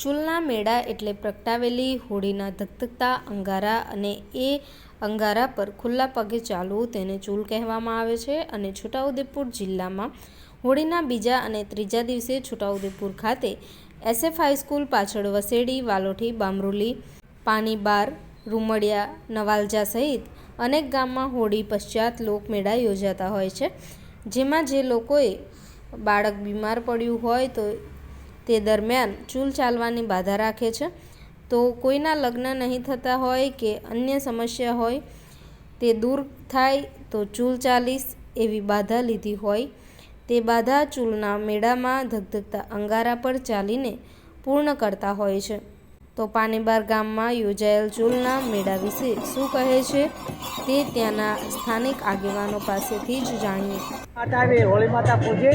ચૂલના મેળા એટલે પ્રગટાવેલી હોળીના ધગધગતા અંગારા અને એ અંગારા પર ખુલ્લા પગે ચાલવું તેને ચૂલ કહેવામાં આવે છે અને છોટાઉદેપુર જિલ્લામાં હોળીના બીજા અને ત્રીજા દિવસે છોટાઉદેપુર ખાતે એસએફ હાઈસ્કૂલ પાછળ વસેડી, વાલોઠી, બામરોલી પાણીબાર રૂમડિયા, નવાલજા સહિત અનેક ગામમાં હોળી પશ્ચાત લોકમેળા યોજાતા હોય છે. જેમાં જે લોકોએ બાળક બીમાર પડ્યું હોય તો તે દરમિયાન ચૂલ ચાલવાની બાધા રાખે છે. તો કોઈના લગ્ન નહીં થતા હોય કે અન્ય સમસ્યા હોય તે દૂર થાય તો ચૂલ ચાલીસ એવી બાધા લીધી હોય. તે બાધા ચૂલના મેળામાં ધગધગતા અંગારા પર ચાલીને પૂર્ણ કરતા હોય છે. તો પાનીબાર ગામમાં યોજાયેલ ચૂલના મેળા વિશે શું કહે છે તે ત્યાંના સ્થાનિક આગેવાનો પાસેથી જ જાણીએ. માતા હોળી માતા પૂજે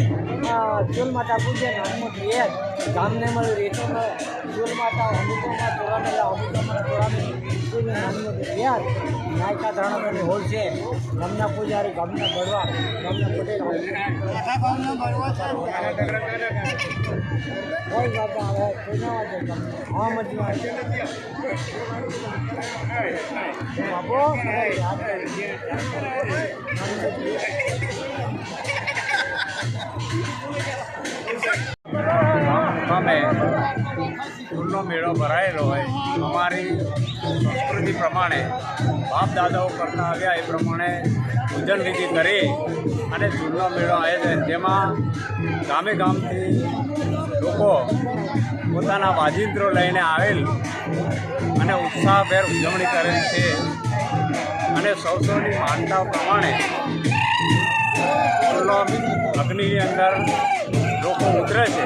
ચૂલ માતા પૂજે ગામને મળે રેતો ચૂલ માતા અમુકોમાં તોરામેલા અમુકોમાં તોરામેલી ચૂલ હનુમત નાયકા ધરણાની હોળ છે. ગામના પૂજારી, ગામના બળવા ગામના પટેલ કોઈ બાબા આવે કોઈ ના આવે હા મજી બાબો ચૂલનો મેળો ભરાયેલો હોય, અમારી સંસ્કૃતિ પ્રમાણે, બાપ દાદાઓ કરતા આવ્યા એ પ્રમાણે પૂજન વિધિ કરી અને ફૂલનો મેળો આવે છે જેમાં ગામે ગામથી લોકો પોતાના વાજિંત્રો લઈને આવેલ અને ઉત્સાહભેર ઉજવણી કરેલ છે. અને સૌ સૌની માનતા પ્રમાણે ચૂલનો અગ્નિની અંદર લોકો ઉતરે છે.